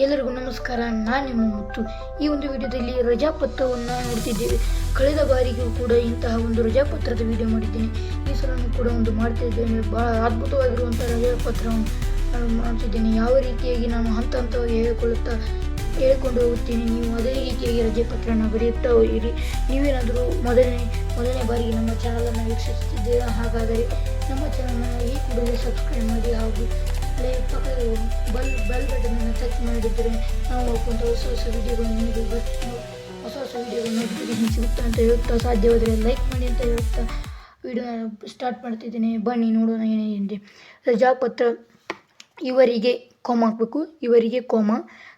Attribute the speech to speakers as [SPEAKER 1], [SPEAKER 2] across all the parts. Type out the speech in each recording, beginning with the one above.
[SPEAKER 1] ನಮಸ್ಕಾರ. ನಾನು ನಿಮ್ಮ ಮುತ್ತು. ಈ ಒಂದು ವಿಡಿಯೋದಲ್ಲಿ ರಜಾಪತ್ರವನ್ನು ನೋಡ್ತಿದ್ದೇವೆ. ಕಳೆದ ಬಾರಿಗೂ ಕೂಡ ಇಂತಹ ಒಂದು ರಜಾಪತ್ರದ ವಿಡಿಯೋ ಮಾಡಿದ್ದೇನೆ. ಈ ಸಲನೂ ಕೂಡ ಒಂದು ಮಾಡ್ತಿದ್ದೇನೆ. ಭಾಳ ಅದ್ಭುತವಾಗಿರುವಂಥ ರಜಾಪತ್ರವನ್ನು ನಾನು ಮಾಡ್ತಿದ್ದೇನೆ. ಯಾವ ರೀತಿಯಾಗಿ ನಾನು ಹಂತ ಹಂತವಾಗಿ ಹೇಳಿಕೊಳ್ಳುತ್ತಾ, ಹೇಳಿಕೊಂಡು ಹೋಗುತ್ತೇನೆ ನೀವು ಅದೇ ರೀತಿಯಾಗಿ ರಜೆ ಪತ್ರನ ಬರೆಯುತ್ತಾ ಹೋಗಿರಿ. ನೀವೇನಾದರೂ ಮೊದಲನೇ ಮೊದಲನೇ ಬಾರಿಗೆ ನಮ್ಮ ಚಾನಲನ್ನು ವೀಕ್ಷಿಸುತ್ತಿದ್ದೀರಾ? ಹಾಗಾದರೆ ನಮ್ಮ ಚಾನಲನ್ನು ಈ ಕೂಡಲೇ ಸಬ್ಸ್ಕ್ರೈಬ್ ಮಾಡಿ ಹಾಗೂ ಪಕ್ಕದ ಬಲ್ ಬೆಲ್ ಬಟನನ್ನು ಟಚ್ ಮಾಡಿದರೆ ನಾವು ಹಾಕುವಂಥ ಹೊಸ ಹೊಸ ವಿಡಿಯೋಗಳನ್ನು ನಿಮಗೆ ಬರ್- ಹೊಸ ಹೊಸ ವಿಡಿಯೋಗಳು ನೋಟಿಫಿಕೇಶನ್ ಸಿಗುತ್ತೆ ಅಂತ ಹೇಳ್ತಾ ಸಾಧ್ಯವಾದರೆ ಲೈಕ್ ಮಾಡಿ ಅಂತ ಹೇಳ್ತಾ ವಿಡಿಯೋನ ಸ್ಟಾರ್ಟ್ ಮಾಡ್ತಿದ್ದೀನಿ. ಬನ್ನಿ, ನೋಡೋಣ ಏನೇನಿದೆ ರಜಾಪತ್ರ ಇವರಿಗೆ ಕೋಮ ಹಾಕಬೇಕು. ಇವರಿಗೆ ಕೋಮ.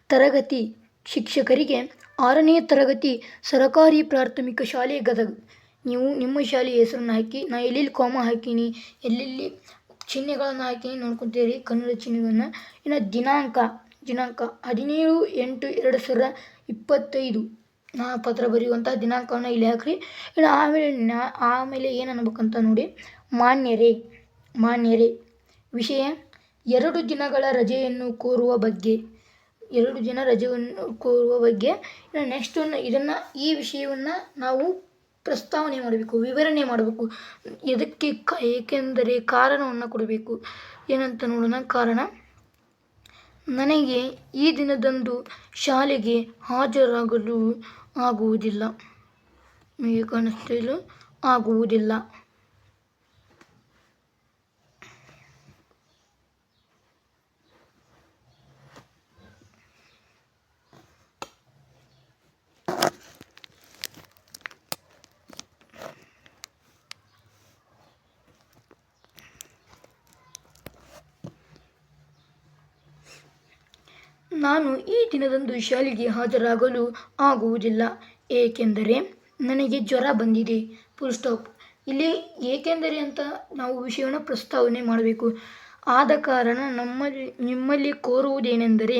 [SPEAKER 1] ತರಗತಿ ಶಿಕ್ಷಕರಿಗೆ ಆರನೇ ತರಗತಿ ಸರಕಾರಿ ಪ್ರಾಥಮಿಕ ಶಾಲೆ ಗದಗ. ನೀವು ನಿಮ್ಮ ಶಾಲೆಯ ಹೆಸರನ್ನು ಹಾಕಿ, ನಾ ಎಲ್ಲೆಲ್ಲಿ ಕೋಮ ಹಾಕೀನಿ, ಎಲ್ಲೆಲ್ಲಿ ಚಿಹ್ನೆಗಳನ್ನು ಹಾಕಿ ನೋಡ್ಕೊತೀರಿ ಕನ್ನಡ ಚಿಹ್ನೆಗಳನ್ನು. ಇನ್ನು ದಿನಾಂಕ ದಿನಾಂಕ ಹದಿನೇಳು ಎಂಟು ಎರಡು ಸಾವಿರ ಇಪ್ಪತ್ತೈದು. ನಾ ಪತ್ರ ಬರೆಯುವಂಥ ದಿನಾಂಕವನ್ನು ಇಲ್ಲಿ ಹಾಕ್ರಿ. ಇನ್ನು ಆಮೇಲೆ ಆಮೇಲೆ ಏನು ಅನ್ಬೇಕಂತ ನೋಡಿ. ಮಾನ್ಯರೇ ಮಾನ್ಯರೇ, ವಿಷಯ ಎರಡು ದಿನಗಳ ರಜೆಯನ್ನು ಕೋರುವ ಬಗ್ಗೆ, ಎರಡು ದಿನ ರಜೆಯನ್ನು ಕೋರುವ ಬಗ್ಗೆ. ಇನ್ನು ನೆಕ್ಸ್ಟ್ ಇದನ್ನು ಈ ವಿಷಯವನ್ನು ನಾವು ಪ್ರಸ್ತಾವನೆ ಮಾಡಬೇಕು, ವಿವರಣೆ ಮಾಡಬೇಕು. ಎದಕ್ಕೆ ಕ, ಏಕೆಂದರೆ ಕಾರಣವನ್ನು ಕೊಡಬೇಕು. ಏನಂತ ನೋಡೋಣ, ಕಾರಣ? ನನಗೆ ಈ ದಿನದಂದು ಶಾಲೆಗೆ ಹಾಜರಾಗಲು ಆಗುವುದಿಲ್ಲ. ಕಾಣಿಸ್ತಿಲ್ಲ ಆಗುವುದಿಲ್ಲ. ನಾನು ಈ ದಿನದಂದು ಶಾಲೆಗೆ ಹಾಜರಾಗಲು ಆಗುವುದಿಲ್ಲ. ಏಕೆಂದರೆ ನನಗೆ ಜ್ವರ ಬಂದಿದೆ. ಫುಲ್ ಸ್ಟಾಪ್ ಇಲ್ಲಿ ಏಕೆಂದರೆ ಅಂತ ನಾವು ವಿಷಯವನ್ನು ಪ್ರಸ್ತಾವನೆ ಮಾಡಬೇಕು. ಆದ ಕಾರಣ ನಮ್ಮಲ್ಲಿ, ನಿಮ್ಮಲ್ಲಿ ಕೋರುವುದೇನೆಂದರೆ,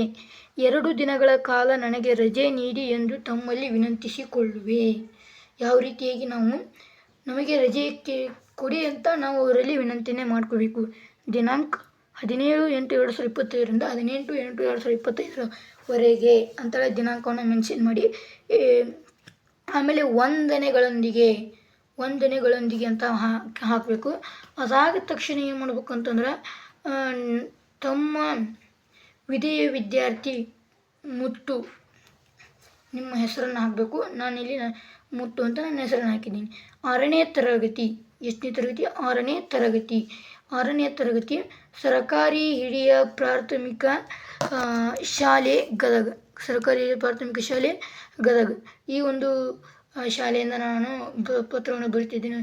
[SPEAKER 1] ಎರಡು ದಿನಗಳ ಕಾಲ ನನಗೆ ರಜೆ ನೀಡಿ ಎಂದು ತಮ್ಮಲ್ಲಿ ವಿನಂತಿಸಿಕೊಳ್ಳುವೆ. ಯಾವ ರೀತಿಯಾಗಿ ನಾವು ನಮಗೆ ರಜೆ ಕೊಡಿ ಅಂತ ನಾವು ಅವರಲ್ಲಿ ವಿನಂತಿನೇ ಮಾಡ್ಕೋಬೇಕು ದಿನಾಂಕ ಹದಿನೇಳು ಎಂಟು ಎರಡು ಸಾವಿರದ ಇಪ್ಪತ್ತೈದರಿಂದ ಹದಿನೆಂಟು ಎಂಟು ಎರಡು ಸಾವಿರದ ಇಪ್ಪತ್ತೈದರವರೆಗೆ ಅಂತೇಳಿ ದಿನಾಂಕವನ್ನು ಮೆನ್ಷನ್ ಮಾಡಿ ಆಮೇಲೆ ವಂದನೆಗಳೊಂದಿಗೆ ವಂದನೆಗಳೊಂದಿಗೆ ಅಂತ ಹಾಕಬೇಕು. ಅದಾದ ತಕ್ಷಣ ಏನು ಮಾಡ್ಬೇಕು ಅಂತಂದ್ರೆ ತಮ್ಮ ವಿಧೇಯ ವಿದ್ಯಾರ್ಥಿ ಮುತ್ತು, ನಿಮ್ಮ ಹೆಸರನ್ನು ಹಾಕಬೇಕು. ನಾನಿಲ್ಲಿ ಮುತ್ತು ಅಂತ ನನ್ನ ಹೆಸರನ್ನು ಹಾಕಿದ್ದೀನಿ. ಆರನೇ ತರಗತಿ, ಎಷ್ಟನೇ ತರಗತಿ? ಆರನೇ ತರಗತಿ. ಆರನೇ ತರಗತಿ, ಸರ್ಕಾರಿ ಹಿರಿಯ ಪ್ರಾಥಮಿಕ ಶಾಲೆ ಗದಗ. ಸರ್ಕಾರಿ ಹಿರಿಯ ಪ್ರಾಥಮಿಕ ಶಾಲೆ ಗದಗ. ಈ ಒಂದು ಶಾಲೆಯಿಂದ ನಾನು ಪತ್ರವನ್ನು ಬರಿತಿದ್ದೀನಿ.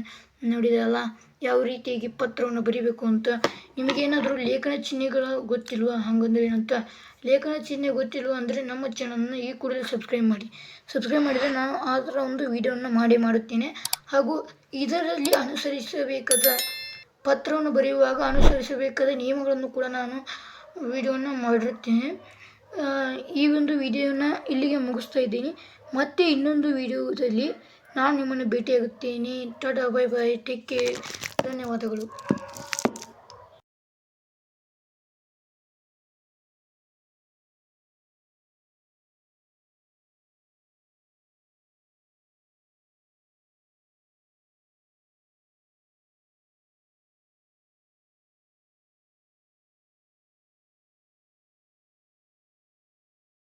[SPEAKER 1] ನೋಡಿದಲ್ಲ ಯಾವ ರೀತಿಯಾಗಿ ಪತ್ರವನ್ನು ಬರಿಬೇಕು ಅಂತ. ನಿಮಗೇನಾದರೂ ಲೇಖನ ಚಿಹ್ನೆಗಳು ಗೊತ್ತಿಲ್ವಾ? ಹಂಗಂದ್ರೆ ಏನಂತ, ಲೇಖನ ಚಿಹ್ನೆ ಗೊತ್ತಿಲ್ವ ಅಂದರೆ ನಮ್ಮ ಚಾನಲನ್ನು ಈ ಕೂಡಲೇ ಸಬ್ಸ್ಕ್ರೈಬ್ ಮಾಡಿ. ಸಬ್ಸ್ಕ್ರೈಬ್ ಮಾಡಿದರೆ ನಾನು ಆ ಥರ ಒಂದು ವಿಡಿಯೋವನ್ನು ಮಾಡೇ ಮಾಡುತ್ತೇನೆ. ಹಾಗೂ ಇದರಲ್ಲಿ ಅನುಸರಿಸಬೇಕಾದ ಪತ್ರವನ್ನು ಬರೆಯುವಾಗ ಅನುಸರಿಸಬೇಕಾದ ನಿಯಮಗಳನ್ನು ಕೂಡ ನಾನು ವಿಡಿಯೋವನ್ನು ಮಾಡಿರುತ್ತೇನೆ. ಈ ಒಂದು ವಿಡಿಯೋನ ಇಲ್ಲಿಗೆ ಮುಗಿಸ್ತಾ ಇದ್ದೀನಿ. ಮತ್ತೆ ಇನ್ನೊಂದು ವಿಡಿಯೋದಲ್ಲಿ ನಾನು ನಿಮ್ಮನ್ನು ಭೇಟಿಯಾಗುತ್ತೇನೆ. Tata, bye bye. Take care ಧನ್ಯವಾದಗಳು.